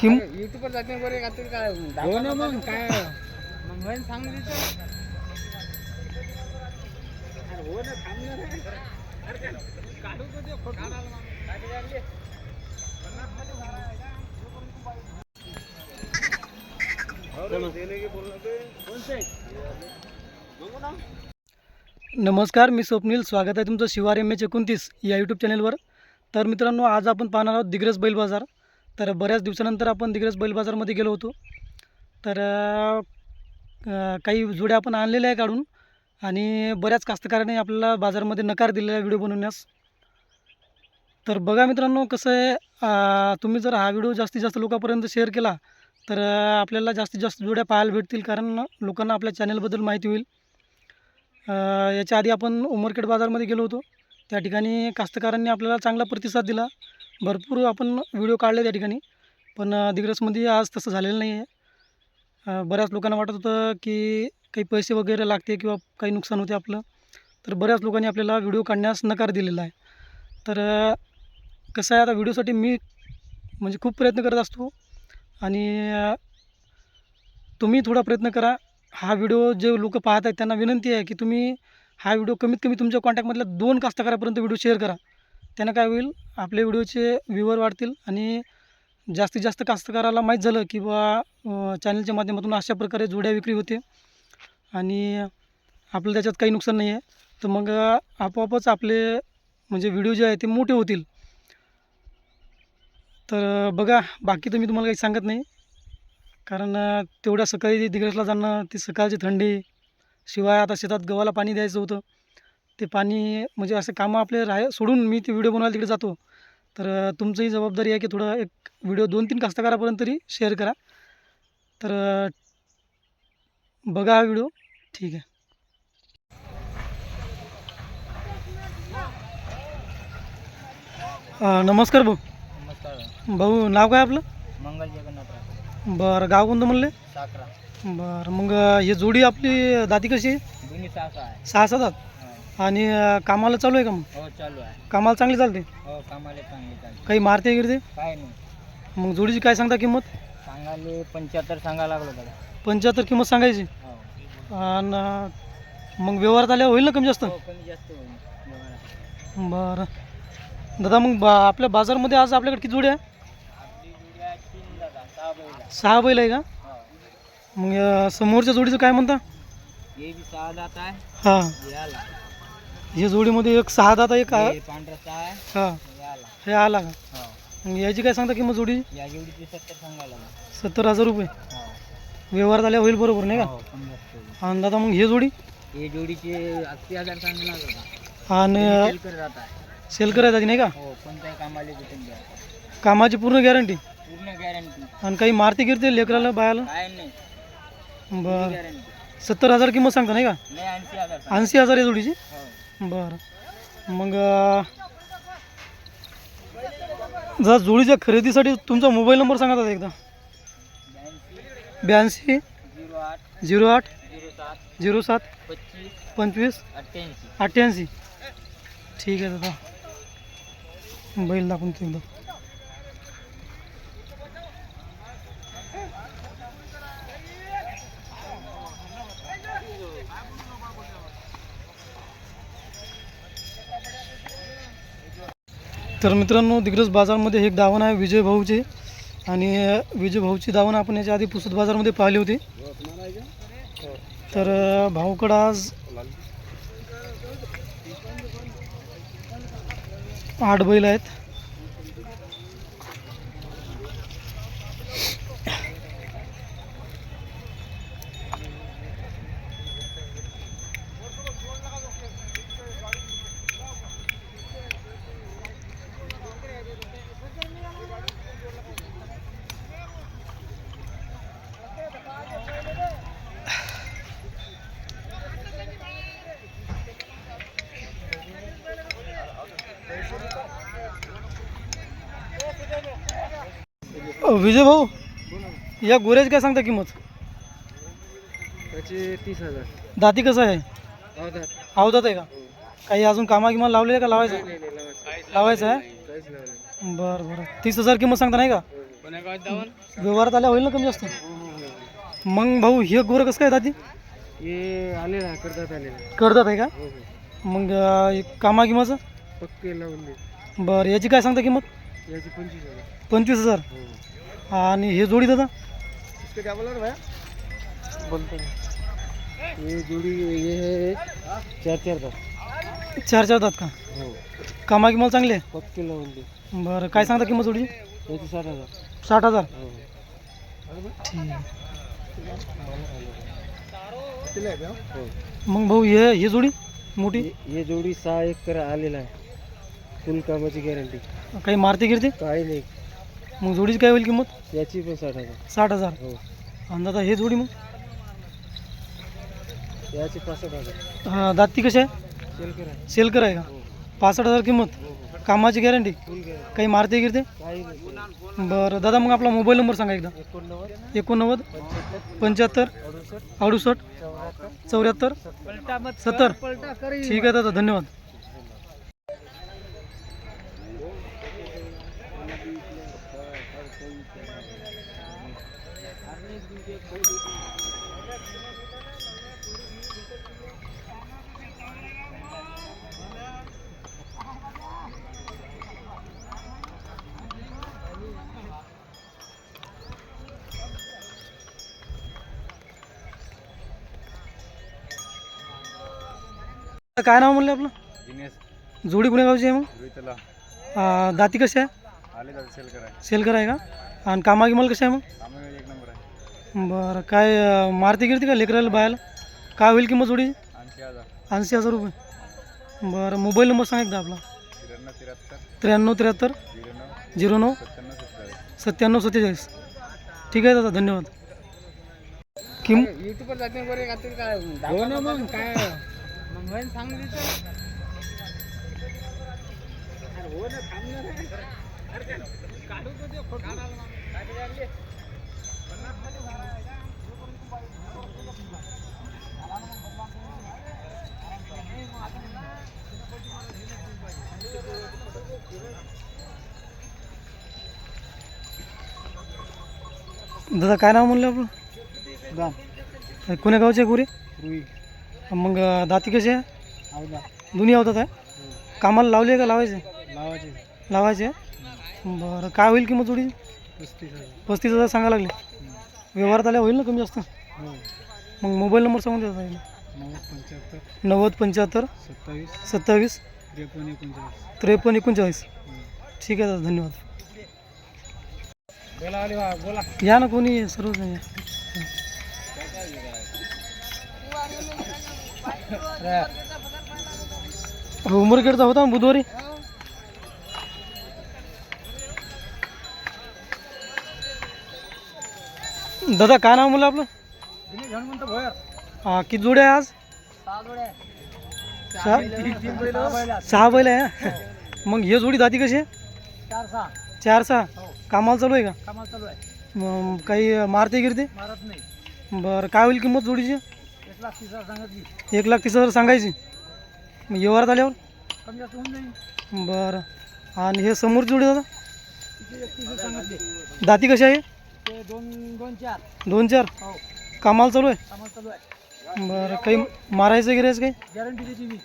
Kim युट्यूबवर जाते बरे का काय हो ना मग काय मग तिथं अरे हो ना थांब ना रे. अरे काय काढू तर दे फोटो. काय ते आणले? नमस्कार मी स्वप्नील स्वागत आहे तुमचं शिवार एम एच एकोणतीस या यूट्यूब चॅनलवर तर मित्रांनो आज आपण पाहणार आहोत दिग्रस बैल बाजार तर बऱ्याच दिवसानंतर आपण दिग्रस बैल बाजारमध्ये गेलो होतो. तर काही जोड्या आपण आणलेल्या आहे काढून आणि बऱ्याच कास्तकारांनी आपल्याला बाजारमध्ये नकार दिलेला आहे व्हिडिओ बनवण्यास. तर बघा मित्रांनो कसं आहे तुम्ही जर हा व्हिडिओ जास्तीत जास्त लोकांपर्यंत शेअर केला तर आपल्याला जास्तीत जास्त जोड्या पाहायला भेटतील कारण लोकांना आपल्या चॅनलबद्दल माहिती होईल. याच्या आधी आपण उमरखेड बाजारमध्ये गेलो होतो. त्या ठिकाणी कास्तकारांनी आपल्याला चांगला प्रतिसाद दिला. भरपूर आपण व्हिडिओ काढले त्या ठिकाणी. पण दिग्रसमध्ये आज तसं झालेलं नाही आहे बऱ्याच लोकांना वाटत होतं की काही पैसे वगैरे लागते किंवा काही नुकसान होते आपलं. तर बऱ्याच लोकांनी आपल्याला व्हिडिओ काढण्यास नकार दिलेला आहे. तर कसं आहे आता व्हिडिओसाठी मी म्हणजे खूप प्रयत्न करत असतो. आणि तुम्ही थोडा प्रयत्न करा. हा व्हिडिओ जे लोक पाहत आहेत त्यांना विनंती आहे की तुम्ही हा व्हिडिओ कमीत कमी तुमच्या कॉन्टॅक्टमधल्या दोन कास्तकारापर्यंत व्हिडिओ शेअर करा. त्यानं काय होईल आपले व्हिडिओचे व्ह्यूवर वाढतील आणि जास्तीत जास्त कास्तकाराला माहीत झालं की बा चॅनलच्या माध्यमातून अशा प्रकारे जोड्या विक्री होते आणि आपलं त्याच्यात काही नुकसान नाही आहे. तर मग आपोआपच आपले म्हणजे व्हिडिओ जे आहे ते मोठे होतील. तर बघा बाकी तर मी तुम्हाला काही सांगत नाही. कारण तेवढ्या सकाळी दिग्रसला जाणं ती सकाळची थंडी शिवाय आता शेतात गव्हाला पाणी द्यायचं होतं. ते पाणी म्हणजे असे कामं आपले राह सोडून मी ते व्हिडिओ बनवायला तिकडे जातो. तर तुमचंही जबाबदारी आहे की थोडं एक व्हिडिओ दोन तीन कास्तकारापर्यंत तरी शेअर करा. तर बघा हा व्हिडिओ. ठीक आहे. नमस्कार भाऊ. नमस्कार. भाऊ नाव काय आपलं? मंगल जगन्नाथ. बरं गाव कोणतं म्हणले? बरं मग हे जोडी आपली दाती कशी आहे? सहा सात. आणि अ, कामाला चालू आहे का मग? हो चालू आहे. कामाला चांगली चालते? हो कामाले चांगले चालू काही मारते गिरते? काय नाही. मग जोडीची काय सांगता किंमत? सांगाले पंच्याहत्तर सांगा लागलो दादा पंच्याहत्तर किंमत सांगायची? हो. आणि मग व्यवहारात आल्यावर होईल ना कमी जास्त? हो कमी जास्त होईल. व्यवहारात. बरं. दादा मग बा आपल्या बाजारमध्ये आज आपल्याकडे किती जोड्या आहे? आपली जोडी आहे तीन दादा सहा बैल आहे. सहा बैल आहे का? हो. मग अ, समोरच्या जोडीचं काय म्हणता? हे बी सहा दात आहे. हां. हे हे जोडीमध्ये एक सहा दाता एक आहे हे पांढरा हां. हे आला. हे आला का? हो. मग याची काय सांगता किंमत जोडी? या जोडीची सत्तर सांगायला लागला. सत्तर हजार रुपये. हो. व्यवहारात आल्या होईल बरोबर नाही का? हो. आणि दादा मग हे जोडी? हे जोडीचे अस्सी हजार आणि सेल कर राहत. आहे सेल करायचं नाही का? हो कोणत्याही कामाला भेटून द्या. कामाची पूर्ण गॅरंटी पूर्ण गॅरंटी आणि काही मारती गिरते लेकराला बायाला काय नाही. बरं. गॅरंटी सत्तर हजार किंमत सांगता नाही का? नाही ऐंशी हजार सांग. ऐंशी हजार आहे जोडीची? हो. बरं. मग जर जरा जोडीच्या खरेदीसाठी तुमचा मोबाईल नंबर सांगा दादा एकदा. ब्याऐंशी झिरो आठ झिरो सात पंचवीस अठ्ठ्याऐंशी. ठीक आहे दादा. बैल दाखवून एकदा तर मित्रांनो दिग्रस बाजारमध्ये एक दावण आहे विजय भाऊचे. आणि विजय भाऊची दावण आपण याच्या आधी पुसद बाजारमध्ये पाहिली होती. तर भाऊकडं आज आठ बैल आहेत. विजय भाऊ या गोऱ्याची काय सांगता किंमत? त्याचे तीस हजार. दाती कसं आहे? अवधात. अवधात आहे का? काही अजून कामा किंवा लावलेलं आहे का? लावायचं आहे? लावायचं. आहे? काहीच लावलं बरं बरं. तीस हजार किंमत सांगता नाही का? जाऊन व्यवहारात आल्या होईल ना कमी जास्त? मग भाऊ हे गोरं कसं काय दादी हे आले ना करतात आहे. का? हो हो. मग अं, कामा किंमतचं पक्के लावून दे. बरं याची काय सांगता किंमत? याची पंचवीस हजार. पंचवीस हजार. हो. आणि हे जोडी दादा? इसके क्या बोला भैया? बोलते हैं। ये जोड़ी ये है चार चार का चार चार दात का? हो। कामा किंमत चांगली आहे? पक्के लावून दे बरं काय सांगता किंमत जोडीची याची साठ हज़ार। साठ हज़ार? हो। ठीक आहे हो। मग भाऊ हे हे जोडी मोठी? ये- ये जोडी सहा एक कर आलेला आहे. फुल कामाची गॅरंटी काही मारते गिरते काही नाही. मग जोडीची काय होईल किंमत? याची पण साठ हजार. साठ हजार. हो. आणि दादा हे जोडी मग? याची पासष्ट हजार. हा, दाती कशी आहे? सेल करा सेल आहे का? हो. पासष्ट हजार किंमत. हो कामाची गॅरंटी फुल काही मारते गिरते? काही नाही. बरं दादा मग आपला मोबाईल नंबर सांगा एकदा. एकोणनव्वद. एकोणनव्वद पंच्याहत्तर. पंच्याहत्तर अडुसष्ट. चौऱ्याहत्तर. सत्तर. ठीक आहे दादा धन्यवाद. काय नाव म्हणलं आपलं? दिनेश. जोडी कुण्या गावची आहे मग? रोहितला. दाती कशी आहे? आले सेल करा सेल कराय का? आणि कामागी मला कशी आहे मग? आम्ही एक नंबर आहे. बरं काय अं, मारती गिरती का लेकराला बायाला? काय होईल किंमत जोडीची? ऐंशी हजार. ऐंशी हजार रुपये. बरं मोबाईल नंबर सांग एकदा आपला. त्र्याण्णव त्र्याहत्तर. त्र्याण्णव त्र्याहत्तर. झिरो नऊ. झिरो नऊ सत्त्याण्णव सत्तेचाळीस. ठीक आहे दादा धन्यवाद. किम युट्यूबवर जाते बरे का काय हो ना मग काय? मग होईल सांग हो ना थांबणार काढू तो ते फोटो. दादा काय नाव म्हणलं आपलं? दाम. कोण्या गावचे गुरे? रुई. मग दाती कशी आहे आवडा दोन्ही आवतात आहे? कामाला लावली आहे का लावायचे? लावायचे. लावायचे? आहे बरं काय होईल किंमत जोडी? पस्तीस हजार. पस्तीस हजार सांगा लागले. व्यवहारात आल्या होईल ना कमी जास्त? हो. मग मोबाईल नंबर सांगून येईल. नव्वद पंच्याहत्तर. नव्वद पंच्याहत्तर. सत्तावीस. सत्तावीस. त्रेपन्न एकोणचाळीस. त्रेपन्न एकोणचाळीस. ठीक आहे दादा धन्यवाद. बोला या ना कोणी सर्व या. उमरखेडचा होता बुधवारी? दादा काय नाव म्हणलं आपलं? हा किती जोड्या आहे आज? सहा? सहा बैल आहे मग हे जोडी दाती कशी आहे? चार सहा चार सहा. कामाला चालू आहे का? कामाला चालू आहे. मग काही मारते गिरते? मारत नाही. बरं काय होईल किंमत जोडीची? एक लाख तीस हजार सांगायची. मग व्यवहारात आल्यावर? बरं. आणि हे समोर जोडी दादा? दाती कशी आहे? दोन दोन चार. कामाल कामाला चालू आहे? बरं. काही मारायचं गिरायचं काही? गॅरंटी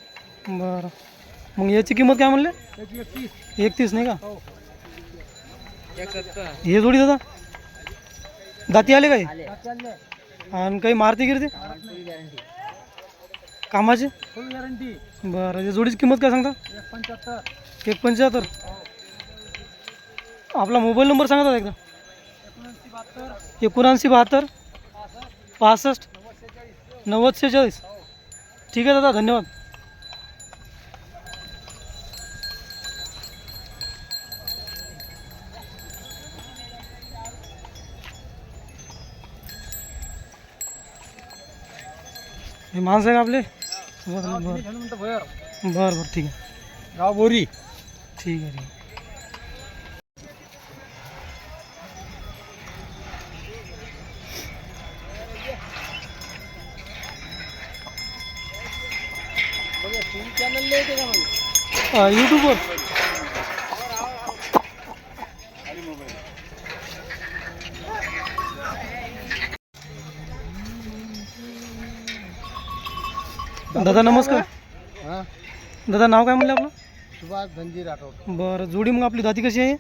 बरं. मग याची किंमत काय म्हणले? एकतीस नाही का? हे जोडी दादा? दाती आले काही आणि काही मारते गिरते? कामाचे? फुल गॅरंटी बरं या जोडीची किंमत काय सांगता? एक पंच्याहत्तर. एक पंच्याहत्तर. आपला मोबाईल नंबर सांगा एकदा. एकोणऐंशी बहात्तर. पासष्ट. नव्वद शेहेचाळीस. ठीक आहे दादा धन्यवाद. माणसं आहे का आपले बरं बरं बरं बरं ठीक आहे गाव बोरी। ठीक आहे ठीक आहे यूट्यूबवर दादा नमस्कार. हां? दादा नाव काय म्हणलं आपलं? सुभाष धनजी राठोड. बरं जोडी मग आपली दाती कशी आहे?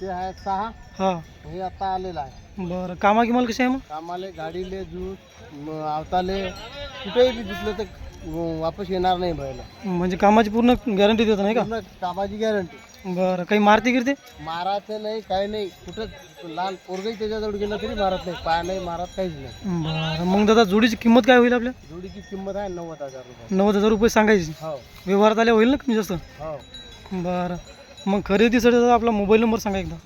ते आहे सहा. हां. हे आता आलेलं आहे. बरं कामा किमाल कशी आहे मग? कामाले गाडीले जूस म, आवताले. कुठेही बी दिसलं तर व- वापस येणार नाही बैल. म्हणजे कामाची पूर्ण गॅरंटी देतं नाही का? पूर्ण कामाची गॅरंटी बरं काही मारती गिरते? मारायचं नाही काही नाही. कुठं लहान पोरगही त्याच्याजवळ गेलं तरी मारत नाही. पाय नाही मारत काहीच नाही. बरं मग दादा जोडीची किंमत काय होईल आपल्या? जोडीची किंमत आहे नव्वद हजार रुपये. नव्वद हजार रुपये सांगायची. हो. व्यवहारात आल्या होईल ना कमी जास्त? हो. बरं. मग खरेदीसाठी दादा आपला मोबाईल नंबर सांगा एकदा.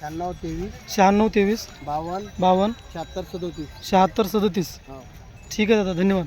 शहाण्णव तेवीस शहाण्णव तेवीस बावन्न बावन्न शहात्तर सदोतीस. शहात्तर सदतीस. हो. ठीक आहे दादा धन्यवाद.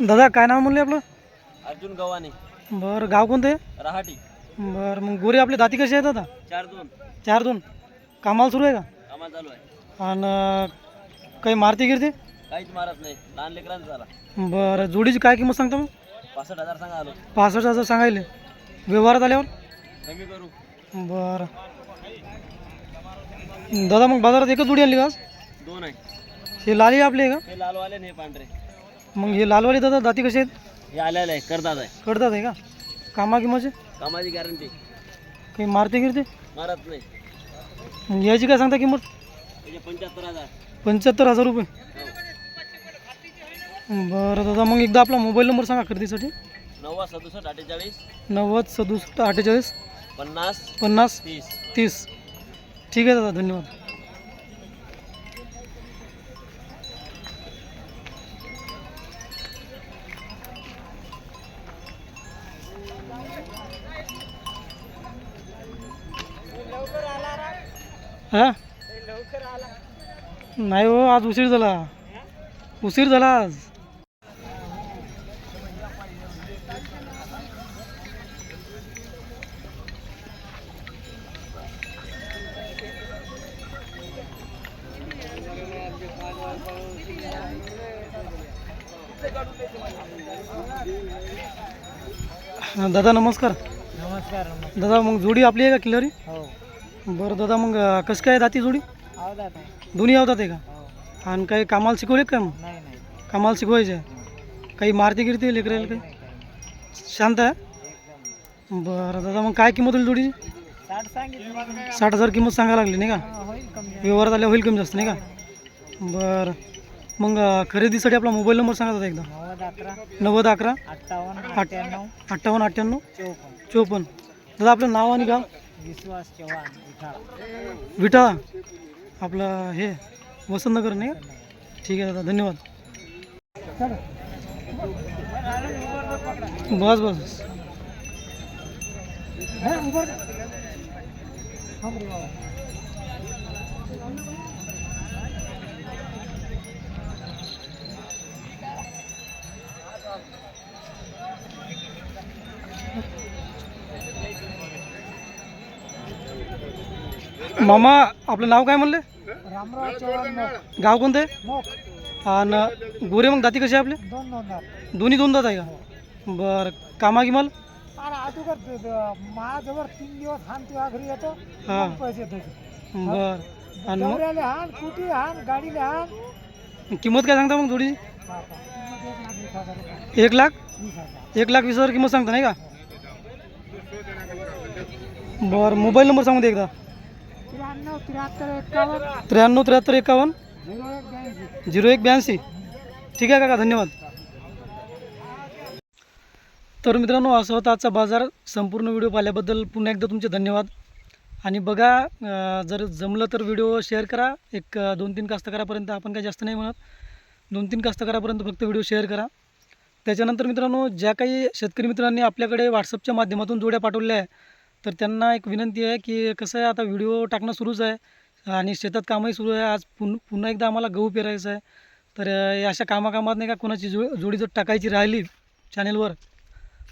दादा काय नाव म्हणले आपलं? अर्जुन गव्हाणे. बरं गाव कोणतं आहे? रहाटी. बरं मग गोरे आपले दाती कशी आहेत आता चार दोन. चार दोन. कामाला सुरू आहे का? कामा चालू आहे. आणि काही मारती गिरते? काहीच मारत नाही. लहान लेकरांचा झाला बरं जोडीची काय किंमत सांगता मग? पासष्ट हजार सांगा आलो. पासष्ट हजार सांगायले. व्यवहारात आल्यावर? कमी करू. बरं. दादा मग बाजारात एकच जोडी आणली का आज? दोन आहे. हे लाली आपली का? हे लालवाले आणि हे पांढरे. मग हे लालवाली दादा दाती कशी आहेत? हे आलेलं आहे करतात आहे. कडतात आहे का? कामा किंमतचे कामाची गॅरंटी काही मारते गिरते? मारत नाही. मग याची काय सांगता किंमत? त्याचे पंच्याहत्तर हजार. पंच्याहत्तर हजार रुपये. बरं दादा मग एकदा आपला मोबाईल नंबर सांगा खरेदीसाठी. नव्वद सदुसष्ट अठ्ठेचाळीस. नव्वद सदुसष्ट अठ्ठेचाळीस. पन्नास. पन्नास. तीस. तीस. ठीक आहे दादा धन्यवाद. हा? नाही हो आज उशीर झाला. उशीर झाला आज. दादा नमस्कार. नमस्कार दादा मग जोडी आपली आहे का किल्लारी? हो. बरं दादा मग अं, कसं काय दाती जोडी? दोन्ही आवतात आहे का? हो. आणि काही कामाला शिकवले काय मग? नाही नाही. कामाला शिकवायचे? आहे काही मारती गिरती लेकरायला काही? शांत आहे? बरं दादा मग काय किंमत होईल जोडीची? साठ सांगितलं. साठ हजार किंमत सांगायला लागली नाही का? होईल कमी व्यवहारात आल्या होईल कमी जास्त नाही का? बरं. मग खरेदीसाठी आपला मोबाईल नंबर सांगा दादा एकदा. नव्वद अकरा नव्वद अकरा अठ्ठावन्न आठ अठ्ठ्याण्णव अठ्ठावन्न अठ्ठ्याण्णव चौपन्न. चोपन्न दादा आपलं नाव आणि गाव? विश्वास चव्हाण विठाळा. आपलं हे वसंतनगर नाही का? ठीक आहे दादा धन्यवाद. बस बस मामा आपलं नाव काय म्हणले? रामराव चव्हाण मोक गाव कोणतं आहे? आणि गोरे मग दाती कशी आहे आपले? दोन दोन दात. दोन्ही दोन दात आहे का? बरं कामा गिमाल आणि अगोदर माझ्याजवळ तीन दिवस हान तुझ्या घरी येतो हा. मग पैसे देतो बरं. आणि मग? दौऱ्याले हान कुठे हान गाडीले हान? किंमत काय सांगता मग बापा, किंमत एक लाख वीस हजार एक लाख? वीस हजार. एक लाख वीस हजार किंमत सांगता नाही का? बरं मोबाईल नंबर सांगू दे एकदा. त्र्याण्णव त्र्याहत्तर एकावन्न. झिरो एक ब्याऐंशी. ठीक आहे काका धन्यवाद. तर मित्रांनो असं होता आजचा बाजार. संपूर्ण व्हिडिओ पाहिल्याबद्दल पुन्हा एकदा तुमचे धन्यवाद. आणि बघा जर जमलं तर व्हिडिओ शेअर करा. एक दोन तीन कास्तकारापर्यंत आपण काही जास्त नाही म्हणत. दोन तीन कास्तकारापर्यंत फक्त व्हिडिओ शेअर करा. त्याच्यानंतर मित्रांनो ज्या काही शेतकरी मित्रांनी आपल्याकडे व्हॉट्सअपच्या माध्यमातून जोड्या पाठवल्या आहे तर त्यांना एक विनंती आहे की कसं आहे आता व्हिडिओ टाकणं सुरूच आहे आणि शेतात कामही सुरू आहे. आज पुन पुन्हा एकदा आम्हाला गहू पेरायचं आहे. तर अशा कामाकामात नाही का कोणाची जो जोडी जर टाकायची राहिली चॅनेलवर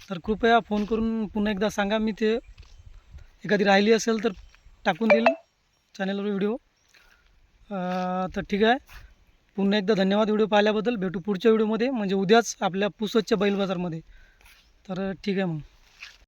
तर कृपया फोन करून पुन्हा एकदा सांगा. मी ते एखादी राहिली असेल तर टाकून देईल चॅनेलवर व्हिडिओ. तर ठीक आहे. पुन्हा एकदा धन्यवाद व्हिडिओ पाहिल्याबद्दल. भेटू पुढच्या व्हिडिओमध्ये. म्हणजे उद्याच आपल्या पुसदच्या बैल बाजारमध्ये तर ठीक आहे मग.